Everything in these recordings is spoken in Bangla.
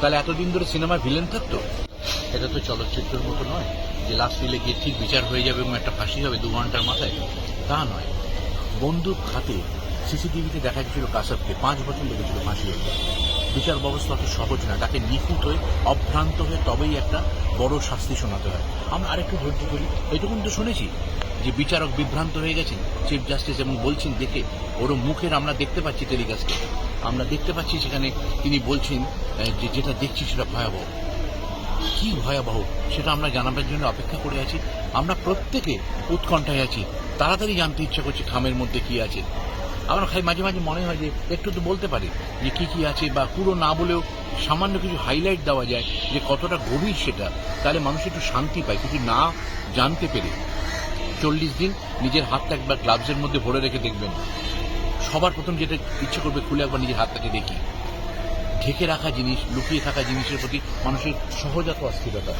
তাহলে এতদিন ধরে সিনেমায় ভিলেন থাকতো? এটা তো চলচ্চিত্রের মতো নয়। যে লাস্ট ফিলে গিয়ে ঠিক বিচার হয়ে যাবে এবং একটা ফাঁসি হবে দু ঘণ্টার মাথায়, তা নয়। বন্দুক হাতে সিসিটিভিতে দেখা গেছিল কাসাবকে পাঁচ বছর লেগেছিল ফাঁসি হতে। বিচার ব্যবস্থা অত সহজ না। তাকে নিখুঁত হয়ে, অভ্রান্ত হয়ে তবেই একটা বড় শাস্তি শোনাতে হয়। আমরা আরেকটু ধৈর্য করি এটুকুন তো শুনেছি যে বিচারক বিভ্রান্ত হয়ে গেছেন চিফ জাস্টিস এবং বলছেন, দেখে, ওর মুখের আমরা দেখতে পাচ্ছি টেলিকাস্টে আমরা দেখতে পাচ্ছি সেখানে তিনি বলছেন যে যেটা দেখছি সেটা ভয়াবহ। কি ভয়াবহ? সেটা আমরা জানাবার জন্য অপেক্ষা করে আছি। আমরা প্রত্যেকে উৎকণ্ঠায় আছি। তাড়াতাড়ি জানতে ইচ্ছা করছি খামের মধ্যে কি আছে। আমার মাঝে মাঝে মনে হয় যে একটু তো বলতে পারি যে কি কি আছে বা পুরো না বলেও সামান্য কিছু হাইলাইট দেওয়া যায় যে কতটা গভীর সেটা। তাহলে মানুষ একটু শান্তি পায়, কিছু না জানতে পেরে। চল্লিশ দিন নিজের হাতটা একবার গ্লাভসের মধ্যে ভরে রেখে দেখবেন। সবার প্রথম যেটা ইচ্ছে করবে খুলে একবার নিজের হাতটাকে দেখি। ঢেকে রাখা জিনিস, লুকিয়ে থাকা জিনিসের প্রতি মানুষের সহজাত অস্থিরতা।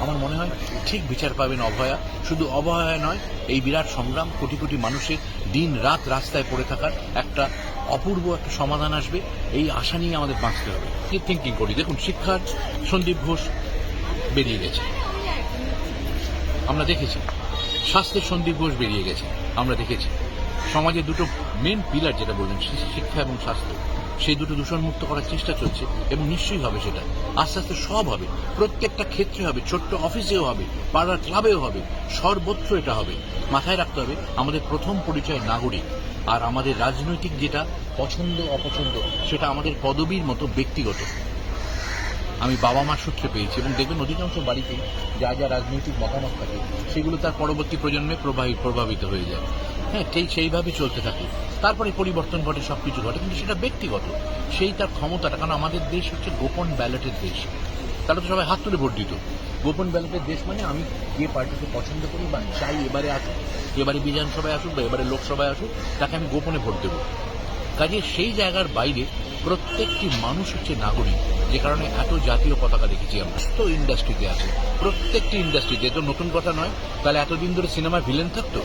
আমার মনে হয় ঠিক বিচার পাবেন অভয়া। শুধু অভয়া নয়, এই বিরাট সংগ্রাম কোটি কোটি মানুষের দিন রাত রাস্তায় পড়ে থাকার একটা অপূর্ব একটা সমাধান আসবে। এই আশা নিয়ে আমাদের বাঁচতে হবে। কি থিঙ্কিং করি। দেখুন, শিক্ষার সন্দীপ ঘোষ বেরিয়ে গেছে। আমরা দেখেছি। স্বাস্থ্যের সন্দীপ ঘোষ বেরিয়ে গেছে। আমরা দেখেছি। সমাজে দুটো মেন পিলার যেটা বললেন, শিক্ষা এবং স্বাস্থ্য। সেই দুটো দূষণমুক্ত করার চেষ্টা চলছে, এবং নিশ্চয়ই হবে সেটা। আস্তে আস্তে সব হবে। প্রত্যেকটা ক্ষেত্রে হবে, ছোট্ট অফিসেও হবে, পাড়ার ক্লাবেও হবে, সর্বত্র এটা হবে। মাথায় রাখতে হবে, আমাদের প্রথম পরিচয় নাগরিক। আর আমাদের রাজনৈতিক যেটা পছন্দ, অপছন্দ, সেটা আমাদের পদবীর মতো ব্যক্তিগত। আমি বাবা মার সূত্রে পেয়েছি এবং দেখবেন অধিকাংশ বাড়িতে যা যা রাজনৈতিক মতামত থাকে, সেগুলো তার পরবর্তী প্রজন্মে প্রবাহিত প্রভাবিত হয়ে যায়। হ্যাঁ সেই সেইভাবে চলতে থাকে। তারপরে পরিবর্তন ঘটে সব কিছু ঘটে, কিন্তু সেটা ব্যক্তিগত। সেই তার ক্ষমতাটা, কারণ আমাদের দেশ হচ্ছে গোপন ব্যালটের দেশ। তারা তো সবাই হাত তুলে ভোট দিত। গোপন ব্যালটের দেশ মানে আমি যে পার্টিকে পছন্দ করি বা চাই এবারে আসুক, এবারে বিধানসভায় আসুক বা এবারে লোকসভায় আসুক, তাকে আমি গোপনে ভোট দেবো। কাজে সেই জায়গার বাইরে প্রত্যেকটি মানুষ হচ্ছে নাগরিক। যে কারণে এত জাতীয় পতাকা দেখেছি আমরা। তো ইন্ডাস্ট্রিতে আছে। প্রত্যেকটি ইন্ডাস্ট্রিতে তো নতুন কথা নয়, তাহলে এতদিন ধরে সিনেমায় ভিলেন থাকতো?